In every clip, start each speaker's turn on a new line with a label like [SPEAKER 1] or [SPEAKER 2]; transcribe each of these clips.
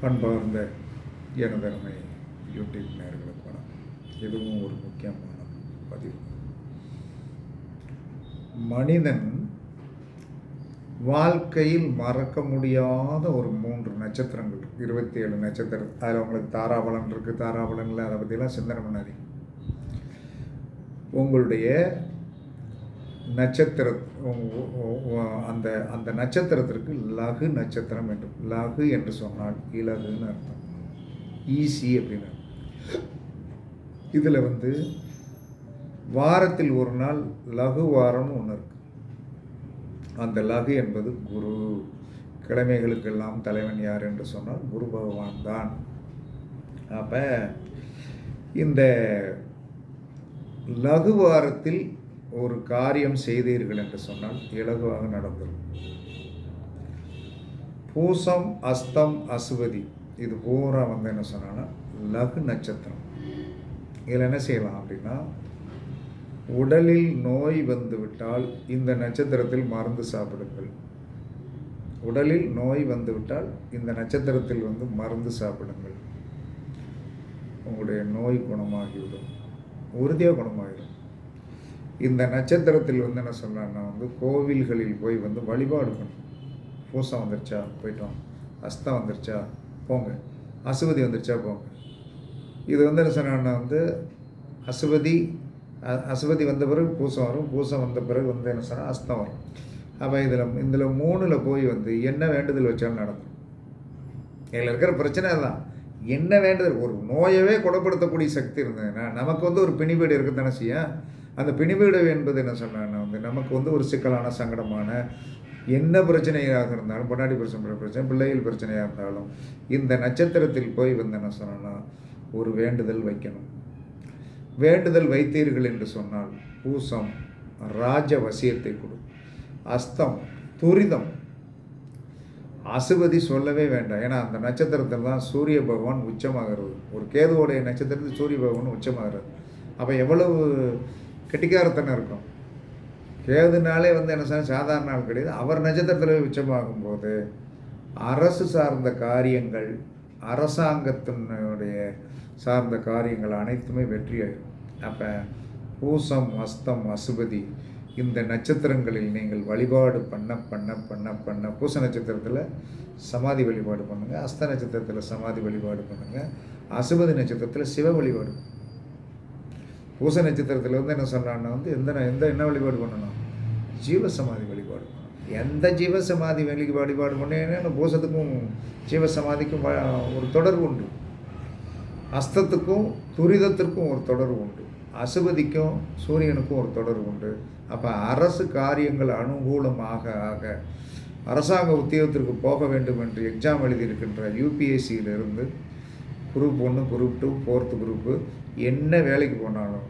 [SPEAKER 1] பண்பார்ந்த எனதருமை யூடியூப் நேர்களுக்கு வணக்கம். இதுவும் ஒரு முக்கியமான பதிவு. மனிதன் வாழ்க்கையில் மறக்க முடியாத ஒரு மூன்று நட்சத்திரங்கள் இருபத்தி ஏழு நட்சத்திரம். அதில் உங்களுக்கு தாராபலன் இருக்குது தாராபலனில் அதை பற்றிலாம் சிந்தனை பண்ணாதீங்க. உங்களுடைய நட்சத்திர அந்த அந்த நட்சத்திரத்திற்கு லகு நட்சத்திரம் என்று லகு என்று சொன்னால் இலகுன்னு அர்த்தம். ஈசி அப்படின்னு இதில் வந்து வாரத்தில் ஒரு நாள் லகு வாரம்னு ஒன்று இருக்குது அந்த லகு என்பது குரு. கிழமைகளுக்கெல்லாம் தலைவன் யார் என்று சொன்னால் குரு பகவான் தான். அப்போ இந்த லகு வாரத்தில் ஒரு காரியம் செய்தீர்கள் என்று சொன்னால் இலகுவாக நடந்துடும் பூசம் அஸ்தம் அசுவதி. இது பூரா வந்து என்ன சொன்னான்னா லகு நட்சத்திரம். இதில் என்ன செய்யலாம் அப்படின்னா உடலில் நோய் வந்துவிட்டால் இந்த நட்சத்திரத்தில் மருந்து சாப்பிடுங்கள். உடலில் நோய் வந்துவிட்டால் இந்த நட்சத்திரத்தில் வந்து மருந்து சாப்பிடுங்கள். உங்களுடைய நோய் குணமாகிவிடும். உறுதியாக குணமாகிடும். இந்த நட்சத்திரத்தில் வந்து என்ன சொல்கிறாங்கன்னா வந்து கோவில்களில் போய் வந்து வழிபாடு பண்ணும் பூசம் வந்துருச்சா? போயிட்டோம். அஸ்தம் வந்துருச்சா? போங்க. அசுவதி வந்துருச்சா? போங்க. இது வந்து என்ன சொன்னான்னா வந்து அசுவதி அசுபதி அசுவதி வந்த பிறகு பூசம் வரும். பூசம் வந்த பிறகு வந்து என்ன சொன்னால் அஸ்தம் வரும். அப்போ இதில் இதில் மூணில் போய் வந்து என்ன வேண்டுதல் வச்சாலும் நடக்கும். இதில் இருக்கிற பிரச்சனை தான் என்ன வேண்டுதல்? ஒரு நோயவே குணப்படுத்தக்கூடிய சக்தி இருந்ததுன்னா நமக்கு வந்து ஒரு பிணிவீடு இருக்குதானே செய்யும். அந்த பிணிவீடு என்பது என்ன சொன்னேன்னா வந்து நமக்கு வந்து ஒரு சிக்கலான சங்கடமான என்ன பிரச்சனையாக இருந்தாலும் பொன்னாடி பிரச்சனை பிரச்சனை பிள்ளைகள் பிரச்சனையாக இருந்தாலும் இந்த நட்சத்திரத்தில் போய் வந்து என்ன சொன்னோன்னா ஒரு வேண்டுதல் வைக்கணும். வேண்டுதல் வைத்தீர்கள் என்று சொன்னால் பூசம் ராஜ வசியத்தை கொடு. அஸ்தம் துரிதம். அசுபதி சொல்லவே வேண்டாம். ஏன்னா அந்த நட்சத்திரத்தில் தான் சூரிய பகவான் உச்சமாகிறது. ஒரு கேதுவோடைய நட்சத்திரத்தில் சூரிய பகவான் உச்சமாகிறது. அப்போ எவ்வளவு கெட்டிக்காரத்தனம் இருக்கும். கேதுனாலே வந்து என்ன சொன்னால் சாதாரண நாள் கிடையாது. அவர் நட்சத்திரத்தில் உச்சமாகும் போது அரசு சார்ந்த காரியங்கள் அரசாங்கத்தினுடைய சார்ந்த காரியங்கள் அனைத்துமே வெற்றியாயிடும் அப்போ பூசம் அஸ்தம் அசுபதி இந்த நட்சத்திரங்களில் நீங்கள் வழிபாடு பண்ண பண்ண பண்ண பண்ண பூச நட்சத்திரத்தில் சமாதி வழிபாடு பண்ணுங்கள் அஸ்த நட்சத்திரத்தில் சமாதி வழிபாடு பண்ணுங்கள் அசுபதி நட்சத்திரத்தில் சிவ வழிபாடு பண்ணுங்கள் பூச நட்சத்திரத்தில் வந்து என்ன சொன்னான்னா வந்து எந்த எந்த என்ன வழிபாடு பண்ணணும்? ஜீவ சமாதி வழிபாடு பண்ணணும். எந்த ஜீவ சமாதி வழி வழிபாடு பண்ணேன்னா பூசத்துக்கும் ஜீவ சமாதிக்கும் ஒரு தொடர்பு உண்டு. அஸ்தத்துக்கும் துரிதத்திற்கும் ஒரு தொடர்பு உண்டு. அசுபதிக்கும் சூரியனுக்கும் ஒரு தொடர்பு உண்டு. அப்போ அரசு காரியங்கள் அனுகூலமாக ஆக அரசாங்க உத்தியோகத்திற்கு போக வேண்டும் என்று எக்ஸாம் எழுதியிருக்கின்ற யூபிஎஸ்சியிலிருந்து குரூப் ஒன்று குரூப் டூ ஃபோர்த்து குரூப்பு. என்ன வேலைக்கு போனாலும்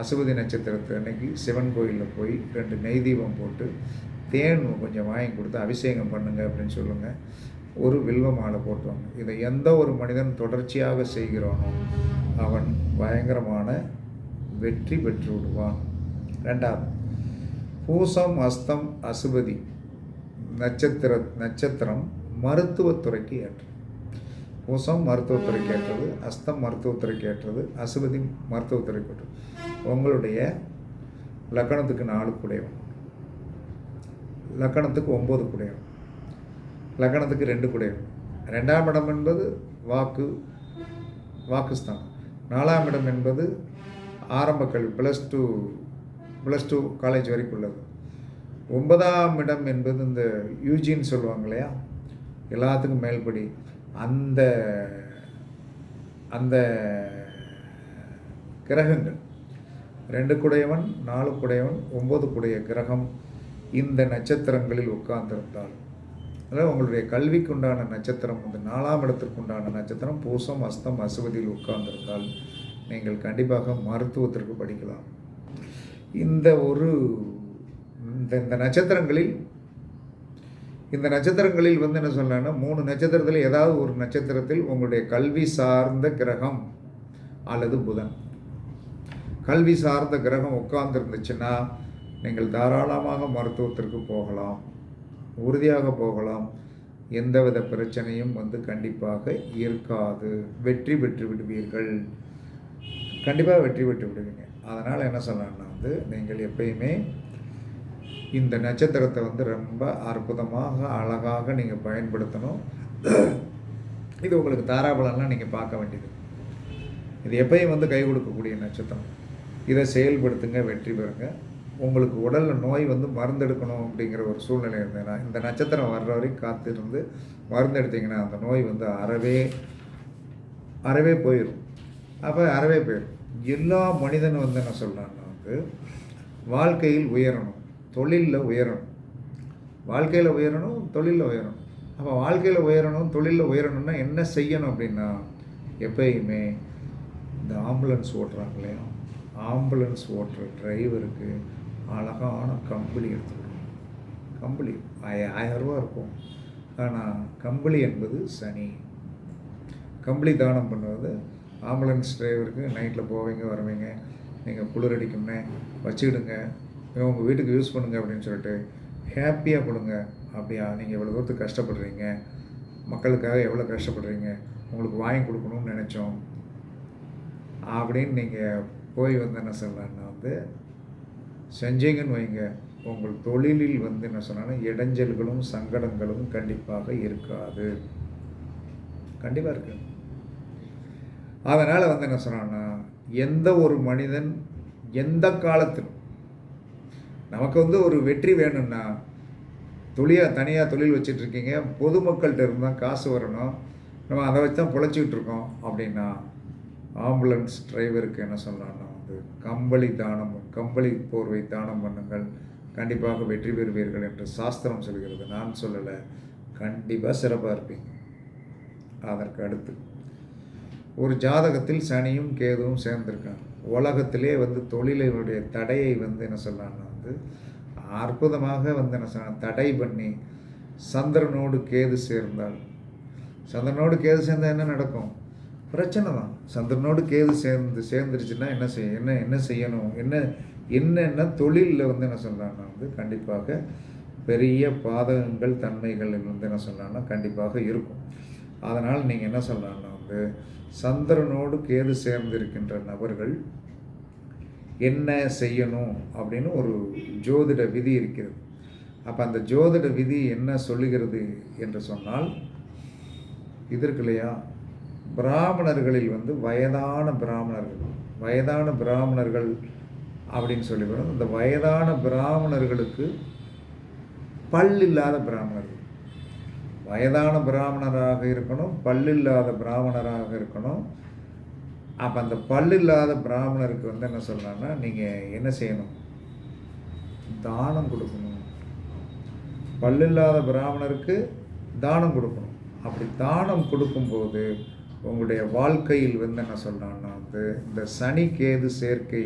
[SPEAKER 1] அசுபதி நட்சத்திரத்து அன்னைக்கு சிவன் கோயிலில் போய் ரெண்டு நெய் தீபம் போட்டு தேன் கொஞ்சம் வாங்கி கொடுத்து அபிஷேகம் பண்ணுங்க அப்படின்னு சொல்லுங்கள் ஒரு வில்வ மாலை போட்டுவாங்க இதை எந்த ஒரு மனிதன் தொடர்ச்சியாக செய்கிறானோ அவன் பயங்கரமான வெற்றி பெற்று விடுவான். ரெண்டாவது பூசம் அஸ்தம் அசுபதி நட்சத்திர நட்சத்திரம் மருத்துவத்துறைக்கு ஏற்ற பூசம் மருத்துவத்துறை கேட்டது அஸ்தம் மருத்துவத்துறை கேட்டது அசுபதி மருத்துவத்துறை கேட்டது. உங்களுடைய லக்கணத்துக்கு நாலு குடையவன் லக்கணத்துக்கு ஒம்பது குடையவன் லக்கணத்துக்கு ரெண்டு குடையவன் ரெண்டாம் இடம் என்பது வாக்கு வாக்குஸ்தானம். நாலாம் இடம் என்பது ஆரம்ப கல்வி plus two plus two college வரைக்கும் உள்ளது. ஒன்பதாம் இடம் என்பது இந்த யூஜின்னு சொல்லுவாங்க இல்லையா? எல்லாத்துக்கும் மேல்படி. அந்த அந்த கிரகங்கள் ரெண்டு குடையவன் நாலு குடையவன் ஒம்பது குடைய கிரகம் இந்த நட்சத்திரங்களில் உட்கார்ந்திருந்தால். அதாவது உங்களுடைய கல்விக்கு உண்டான நட்சத்திரம் வந்து நாலாம் இடத்திற்கு உண்டான நட்சத்திரம் பூசம் அஸ்தம் அசுவதியில் உட்கார்ந்திருந்தால் நீங்கள் கண்டிப்பாக மருத்துவத்திற்கு படிக்கலாம். இந்த ஒரு இந்த இந்த நட்சத்திரங்களில் இந்த நட்சத்திரங்களில் வந்து என்ன சொல்லலாம்னா மூணு நட்சத்திரத்தில் ஏதாவது ஒரு நட்சத்திரத்தில் உங்களுடைய கல்வி சார்ந்த கிரகம் அல்லது புதன். கல்வி சார்ந்த கிரகம் உட்கார்ந்துருந்துச்சுன்னா நீங்கள் தாராளமாக மருத்துவத்திற்கு போகலாம் உறுதியாக போகலாம். எந்தவித பிரச்சனையும் வந்து கண்டிப்பாக இருக்காது. வெற்றி பெற்று விடுவீர்கள். கண்டிப்பாக வெற்றி பெற்று விடுவீங்க. அதனால் என்ன சொல்லலாம்னா வந்து நீங்கள் எப்பயுமே இந்த நட்சத்திரத்தை வந்து ரொம்ப அற்புதமாக அழகாக நீங்கள் பயன்படுத்தணும். இது உங்களுக்கு தாராபலம்லாம் நீங்கள் பார்க்க வேண்டியது. இது எப்பயும் வந்து கை கொடுக்கக்கூடிய நட்சத்திரம். இதை செயல்படுத்துங்க வெற்றி பெறுங்க. உங்களுக்கு உடலில் நோய் வந்து மருந்தெடுக்கணும் அப்படிங்கிற ஒரு சூழ்நிலை இருந்ததுன்னா இந்த நட்சத்திரம் வர்ற வரைக்கும் காத்திருந்து மருந்தெடுத்தீங்கன்னா அந்த நோய் வந்து அறவே அறவே போயிடும் அப்போ அறவே போயிடும் எல்லா மனிதனும் வந்து என்ன சொல்கிறான்னா வந்து வாழ்க்கையில் உயரணும். தொழிலில் உயரணும். வாழ்க்கையில் உயரணும் தொழிலில் உயரணும். அப்போ வாழ்க்கையில் உயரணும் தொழிலில் உயரணும்னா என்ன செய்யணும் அப்படின்னா எப்பயுமே இந்த ஆம்புலன்ஸ் ஓட்டுறாங்க இல்லையா? ஆம்புலன்ஸ் ஓட்டுற டிரைவருக்கு அழகான கம்பளி எடுத்துக்கணும் கம்பளி ஆய ஆயிரரூபா இருக்கும். ஆனால் கம்பளி என்பது சனி. கம்பளி தானம் பண்ணுவது ஆம்புலன்ஸ் டிரைவருக்கு நைட்டில் போவீங்க வருவீங்க. நீங்கள் குளிரடிக்கும்னே வச்சுக்கிடுங்க. உங்கள் வீட்டுக்கு யூஸ் பண்ணுங்கள் அப்படின்னு சொல்லிட்டு ஹாப்பியாக கொடுங்க. அப்படியா? நீங்கள் எவ்வளோ தூரத்துக்கு கஷ்டப்படுறீங்க. மக்களுக்காக எவ்வளோ கஷ்டப்படுறீங்க? உங்களுக்கு வாங்கி கொடுக்கணும்னு நினச்சோம். அப்படின்னு நீங்கள் போய் வந்து என்ன சொல்லலான்னா வந்து செஞ்சீங்கன்னு வைங்க. உங்கள் தொழிலில் வந்து என்ன சொன்னாலும் இடைஞ்சல்களும் சங்கடங்களும் கண்டிப்பாக இருக்காது. கண்டிப்பாக இருக்கு. அதனால் வந்து என்ன சொன்னான்னா எந்த ஒரு மனிதன் எந்த காலத்திலும் நமக்கு வந்து ஒரு வெற்றி வேணும்னா தொழிலாக தனியாக தொழில் வச்சிட்ருக்கீங்க பொதுமக்கள்கிட்ட இருந்தால் காசு வரணும். நம்ம அதை வச்சு தான் பொழைச்சிக்கிட்டு இருக்கோம் அப்படின்னா ஆம்புலன்ஸ் டிரைவருக்கு என்ன சொல்லலாம்னா வந்து கம்பளி தானம் கம்பளி போர்வை தானம் பண்ணுங்கள். கண்டிப்பாக வெற்றி பெறுவீர்கள் என்று சாஸ்திரம் சொல்கிறது. நான் சொல்லலை. கண்டிப்பாக சிறப்பாக இருப்பீங்க. அதற்கு அடுத்து ஒரு ஜாதகத்தில் சனியும் கேதுவும் சேர்ந்திருக்காங்க. உலகத்திலே வந்து தொழிலினுடைய தடையை வந்து என்ன சொல்லலாம்னா வந்து அற்புதமாக வந்து என்ன சொல்ல தடை பண்ணி சந்திரனோடு கேது சேர்ந்தால் சந்திரனோடு கேது சேர்ந்தால் என்ன நடக்கும்? பிரச்சனை தான். சந்திரனோடு கேது சேர்ந்து சேர்ந்துருச்சுன்னா என்ன செய்ய என்ன என்ன செய்யணும்? என்ன என்னென்ன தொழிலில் வந்து என்ன சொல்லலாம்னா வந்து கண்டிப்பாக பெரிய பாதகங்கள் தன்மைகள் வந்து என்ன சொல்லலாம்னா கண்டிப்பாக இருக்கும். அதனால் நீங்கள் என்ன சொல்லலாம்னா வந்து சந்திரனோடு கேது சேர்ந்திருக்கின்ற நபர்கள் என்ன செய்யணும் அப்படின்னு ஒரு ஜோதிட விதி இருக்கிறது. அப்போ அந்த ஜோதிட விதி என்ன சொல்லுகிறது என்று சொன்னால் இது இருக்கு இல்லையா? பிராமணர்களில் வந்து வயதான பிராமணர்கள் வயதான பிராமணர்கள் அப்படின்னு சொல்லி அந்த இந்த வயதான பிராமணர்களுக்கு பல் இல்லாத பிராமணர்கள். வயதான பிராமணராக இருக்கணும் பல்லில்லாத பிராமணராக இருக்கணும். அப்போ அந்த பல்லில்லாத பிராமணருக்கு வந்து என்ன சொல்லலாம்னா நீங்கள் என்ன செய்யணும்? தானம் கொடுக்கணும். பல்லில்லாத பிராமணருக்கு தானம் கொடுக்கணும். அப்படி தானம் கொடுக்கும்போது உங்களுடைய வாழ்க்கையில் வந்து என்ன சொல்கிறான்னா வந்து இந்த சனி கேது சேர்க்கை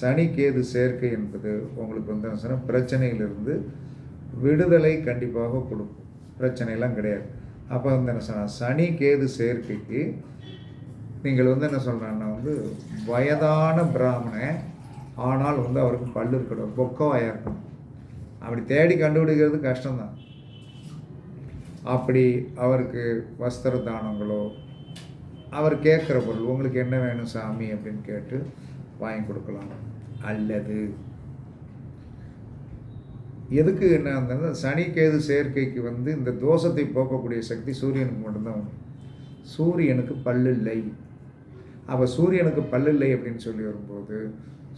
[SPEAKER 1] சனி கேது சேர்க்கை என்பது உங்களுக்கு வந்து என்ன சொன்னால் பிரச்சனையிலிருந்து விடுதலை கண்டிப்பாக கொடுக்கும். பிரச்சனையெல்லாம் கிடையாது. அப்போ வந்து என்ன சொன்னால் சனி கேது சேர்க்கைக்கு நீங்கள் வந்து என்ன சொல்கிறான்னா வந்து வயதான பிராமணன் ஆனால் வந்து அவருக்கு பல்லு இருக்கணும் பொக்கவாயாக இருக்கணும் அப்படி தேடி கண்டுபிடிக்கிறது கஷ்டம்தான். அப்படி அவருக்கு வஸ்திர தானங்களோ அவர் கேட்குற பொருள் உங்களுக்கு என்ன வேணும் சாமி? அப்படின்னு கேட்டு வாங்கி கொடுக்கலாம். அல்லது எதுக்கு என்ன அந்த சனி கேது சேர்க்கைக்கு வந்து இந்த தோஷத்தை போக்கக்கூடிய சக்தி சூரியனுக்கு மட்டும்தான் உண்டு. சூரியனுக்கு பல்லில்லை. அப்போ சூரியனுக்கு பல்லில்லை அப்படின்னு சொல்லி வரும்போது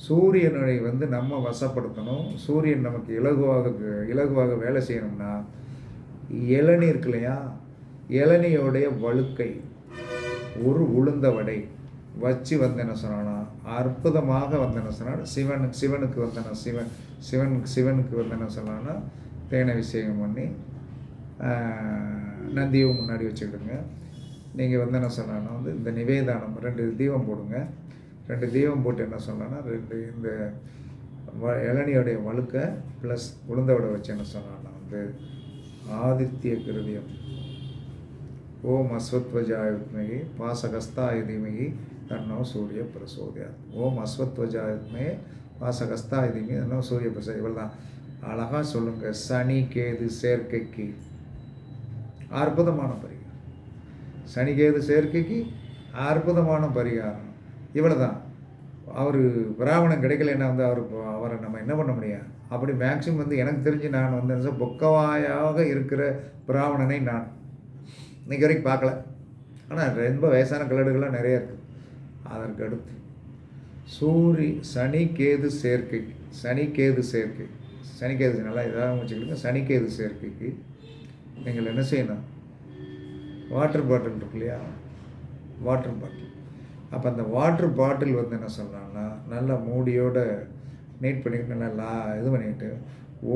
[SPEAKER 1] சூரியனை வந்து நம்ம வசப்படுத்தணும். சூரியன் நமக்கு இலகுவாக இலகுவாக வேலை செய்யணும்னா இளநீ இருக்கு இல்லையா? இளநியோடைய வழுக்கை ஒரு உளுந்த வடை வச்சு வந்து என்ன சொன்னான்னா அற்புதமாக வந்து என்ன சொன்னால் சிவன் சிவனுக்கு வந்து சிவன். சிவன் சிவனுக்கு வந்து என்ன சொன்னான்னா தேனை அபிஷேகம் பண்ணி நந்தியும் முன்னாடி வச்சுக்கிடுங்க. நீங்கள் வந்து என்ன சொன்னான்னா வந்து இந்த நிவேதானம் ரெண்டு தீபம் போடுங்க. ரெண்டு தீபம் போட்டு என்ன சொன்னான்னா ரெண்டு இந்த வ இளநியோடைய வழுக்க ப்ளஸ் உளுந்த வச்சு என்ன சொன்னான்னா வந்து ஆதித்ய கிருதியம். ஓம் அஸ்வத்வஜாய வித்மகி பாசகஸ்தாய தீமகி தன்னோ சூரிய பிரசோதியார் ஓம் அஸ்வத்வஜாய வாசகஸ்தா இதுங்க தன்னோ சூரிய பிரசா இவள் தான் அழகாக சொல்லுங்கள் சனி கேது சேர்க்கைக்கு. அற்புதமான பரிகாரம். சனிகேது சேர்க்கைக்கு அற்புதமான பரிகாரம். இவ்வளோ தான் அவர் பிராமணம் கிடைக்கலன்னா வந்து அவர் அவரை நம்ம என்ன பண்ண முடியும்? அப்படி மேக்சிமம் வந்து எனக்கு தெரிஞ்சு நான் வந்து பொக்கவாயாக இருக்கிற பிராமணனை நான் இன்றைக்கி வரைக்கும் பார்க்கல. ஆனால் ரொம்ப வயசான கல்லடுகள்லாம் நிறைய இருக்குது அதற்கு அடுத்து சூரி சனி கேது சேர்க்கை. சனி கேது சேர்க்கை. சனி கேது நல்லா இதாக வச்சுக்கிடுங்க சனி கேது சேர்க்கைக்கு நீங்கள் என்ன செய்யணும்? வாட்டர் பாட்டில் இருக்கு இல்லையா வாட்டர் பாட்டில். அப்போ அந்த வாட்டர் பாட்டில் வந்து என்ன சொன்னான்னா நல்லா மூடியோட நீட் பண்ணிக்கிட்டு நல்லா இது பண்ணிக்கிட்டு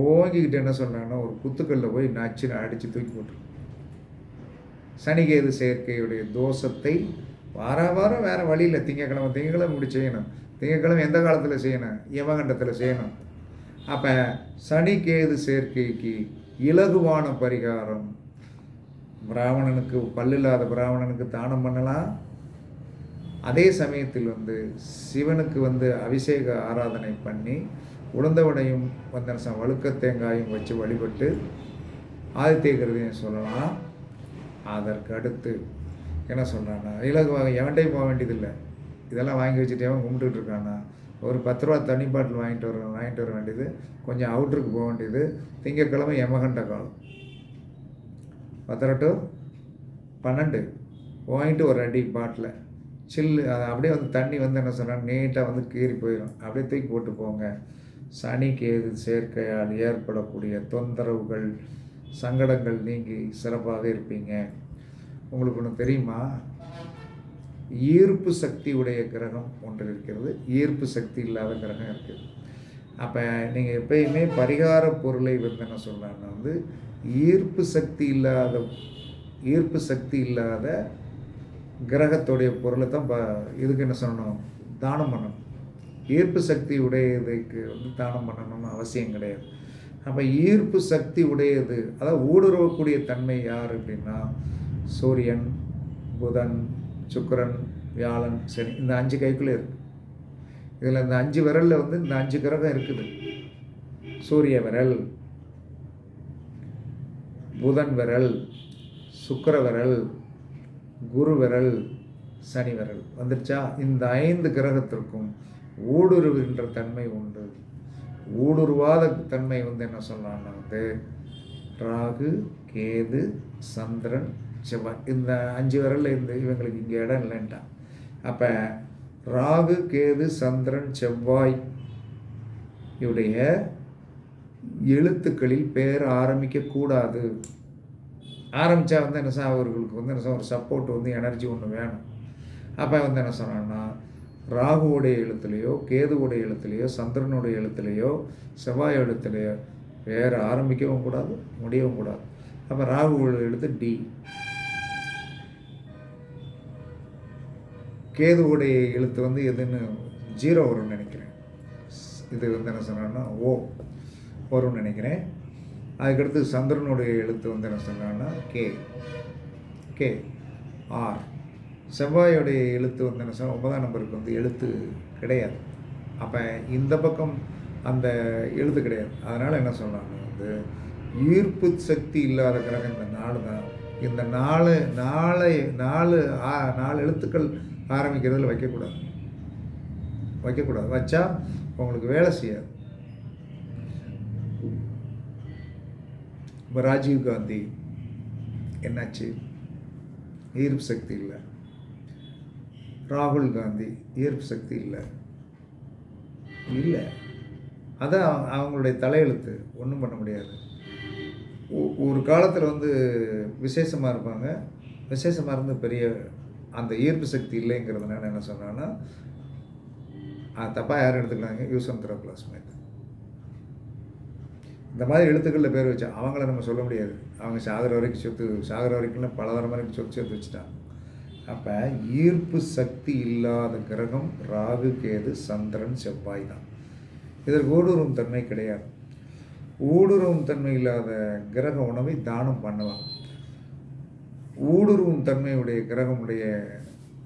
[SPEAKER 1] ஓங்கிக்கிட்டு என்ன சொல்கிறாங்கன்னா ஒரு குத்துக்கல்ல போய் நச்சுன்னு அடித்து தூக்கி போட்டுரு. சனிகேது செயற்கையுடைய தோஷத்தை வார வாரம் வேறு வழியில் திங்கக்கிழமை திங்கக்கிழமை இப்படி செய்யணும். திங்கக்கிழமை எந்த காலத்தில் செய்யணும்? யமகண்டத்தில் செய்யணும். அப்போ சனிக்கேது சேர்க்கைக்கு இலகுவான பரிகாரம். பிராமணனுக்கு பல்லில்லாத பிராமணனுக்கு தானம் பண்ணலாம். அதே சமயத்தில் வந்து சிவனுக்கு வந்து அபிஷேக ஆராதனை பண்ணி உளுந்தவடையும் வந்தனசம் வழுக்க தேங்காயும் வச்சு வழிபட்டு ஆதித்யகிருதியும் சொல்லலாம். அதற்கடுத்து என்ன சொல்கிறாண்ணா இலகுவாக எவன்டையும் போக வேண்டியதில்லை. இதெல்லாம் வாங்கி வச்சுட்டு எவன் கும்பிட்டுட்டு இருக்கானா? ஒரு பத்து ரூபா தண்ணி பாட்டில் வாங்கிட்டு வர வாங்கிட்டு வர வேண்டியது கொஞ்சம் அவுட்ருக்கு போக வேண்டியது திங்கக்கிழமை எமகண்ட காலம். பத்தரை டு பன்னெண்டு. வாங்கிட்டு ஒரு அடி பாட்டில். சில்லு அது அப்படியே வந்து தண்ணி வந்து என்ன சொன்னால் நீட்டாக வந்து கீறி போயிடும் அப்படியே தூக்கி போட்டு போங்க. சனி கேது சேர்க்கையால் ஏற்படக்கூடிய தொந்தரவுகள் சங்கடங்கள் நீங்கி சிறப்பாக இருப்பீங்க. உங்களுக்கு ஒன்று தெரியுமா? ஈர்ப்பு சக்தி உடைய கிரகம் ஒன்று இருக்கிறது. ஈர்ப்பு சக்தி இல்லாத கிரகம் இருக்குது. அப்போ நீங்கள் எப்பயுமே பரிகார பொருளை வந்து என்ன சொல்கிறாங்கன்னா வந்து ஈர்ப்பு சக்தி இல்லாத ஈர்ப்பு சக்தி இல்லாத கிரகத்துடைய பொருளை தான் ப இதுக்கு என்ன சொல்லணும்? தானம் பண்ணணும். ஈர்ப்பு சக்தி உடையதுக்கு வந்து தானம் பண்ணணும்னு அவசியம் கிடையாது. அப்போ ஈர்ப்பு சக்தி உடையது அதாவது ஊடுருவக்கூடிய தன்மை யார் அப்படின்னா சூரியன் புதன் சுக்கரன் வியாழன் சனி இந்த அஞ்சு கைக்குள்ளே இருக்குது இதில் இந்த அஞ்சு விரலில் வந்து இந்த அஞ்சு கிரகம் இருக்குது. சூரிய விரல் புதன் விரல் சுக்கர விரல் குரு விரல் சனி விரல். வந்துருச்சா? இந்த ஐந்து கிரகத்திற்கும் ஊடுருவுகின்ற தன்மை உண்டு. ஊடுருவாத தன்மை வந்து என்ன சொல்லலாம்னா வந்து ராகு கேது சந்திரன் செவ்வாய் இந்த அஞ்சு விரலில் இந்த இவங்களுக்கு இங்கே இடம் இல்லைன்ட்டான் அப்போ ராகு கேது சந்திரன் செவ்வாய் இவருடைய எழுத்துக்களில் பேர் ஆரம்பிக்கக்கூடாது ஆரம்பித்தா வந்து என்ன சார் அவர்களுக்கு வந்து என்ன சார் ஒரு சப்போர்ட் வந்து எனர்ஜி ஒன்று வேணும். அப்போ வந்து என்ன சொன்னான்னா ராகுவோடைய எழுத்துலையோ கேதுவோடைய எழுத்துலையோ சந்திரனுடைய எழுத்துலையோ செவ்வாய் எழுத்துலையோ வேறு ஆரம்பிக்கவும் கூடாது முடியவும் கூடாது. அப்போ ராகுவோட எழுத்து டி கேதுவுடைய எழுத்து வந்து எதுன்னு ஜீரோ வரும்னு நினைக்கிறேன். இது வந்து என்ன சொன்னான்னா ஓ வரும்னு நினைக்கிறேன். அதுக்கடுத்து சந்திரனுடைய எழுத்து வந்து என்ன சொன்னான்னா கே கே ஆர். செவ்வாயோடைய எழுத்து வந்து என்ன சொன்னால் ஒன்பதாம் நம்பருக்கு வந்து எழுத்து கிடையாது. அப்போ இந்த பக்கம் அந்த எழுத்து கிடையாது. அதனால் என்ன சொல்கிறாங்க வந்து ஈர்ப்பு சக்தி இல்லாத கிரகம் இந்த நாடு தான் இந்த நாலு நாளை நாலு ஆ- நாலு எழுத்துக்கள் ஆரம்பிக்கிறதுல வைக்கக்கூடாது. வைக்கக்கூடாது. வச்சா உங்களுக்கு வேலை செய்யாது. இப்போ ராஜீவ் காந்தி என்னாச்சு? ஈர்ப்பு சக்தி இல்லை. ராகுல் காந்தி ஈர்ப்பு சக்தி இல்லை. இல்லை. அதான் அவங்களுடைய தலையெழுத்து. ஒன்றும் பண்ண முடியாது. ஒரு காலத்தில் வந்து விசேஷமாக இருப்பாங்க. விசேஷமாக இருந்து பெரிய அந்த ஈர்ப்பு சக்தி இல்லைங்கிறதுனால என்ன சொன்னாங்கன்னா தப்பாக யாரும் எடுத்துக்கிறாங்க யூசந்திரா கிளாஸ்மேட் இந்த மாதிரி எழுத்துக்களில் பேர் வச்சா அவங்கள நம்ம சொல்ல முடியாது. அவங்க சாகர வரைக்கும் சொத்து சாகர வரைக்கும் பலதரம் வரைக்கும் சொத்து சேர்த்து வச்சுட்டாங்க. அப்போ ஈர்ப்பு சக்தி இல்லாத கிரகம் ராகு கேது சந்திரன் செவ்வாய் தான். இதற்கு ஊடுருவும் தன்மை கிடையாது. ஊடுருவும் தன்மை இல்லாத கிரக உணவை தானம் பண்ணலாம் ஊடுருவும் தன்மையுடைய கிரகமுடைய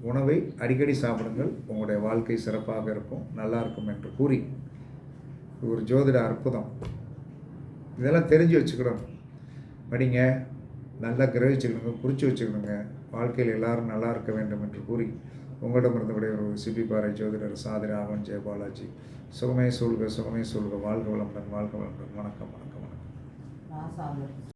[SPEAKER 1] உணவை அடிக்கடி சாப்பிடுங்கள். உங்களுடைய வாழ்க்கை சிறப்பாக இருக்கும் நல்லா இருக்கும் என்று கூறி. ஒரு ஜோதிட அற்புதம். இதெல்லாம் தெரிஞ்சு வச்சுக்கணும். படிங்க நல்லா கிரகிச்சுக்கணுங்க குறித்து வச்சுக்கணுங்க. வாழ்க்கையில் எல்லோரும் நல்லா இருக்க வேண்டும் என்று கூறி. உங்களிடமிருந்து விடைபெறுவது சிபி பாறை ஜோதிடர் சாதி ராகவன் ஜெயபாலாஜி சுகமே சூழ்க சுகமே சூழ்க. வாழ்க வளமுடன் வாழ்க வளமுடன். வணக்கம் வணக்கம் வணக்கம்.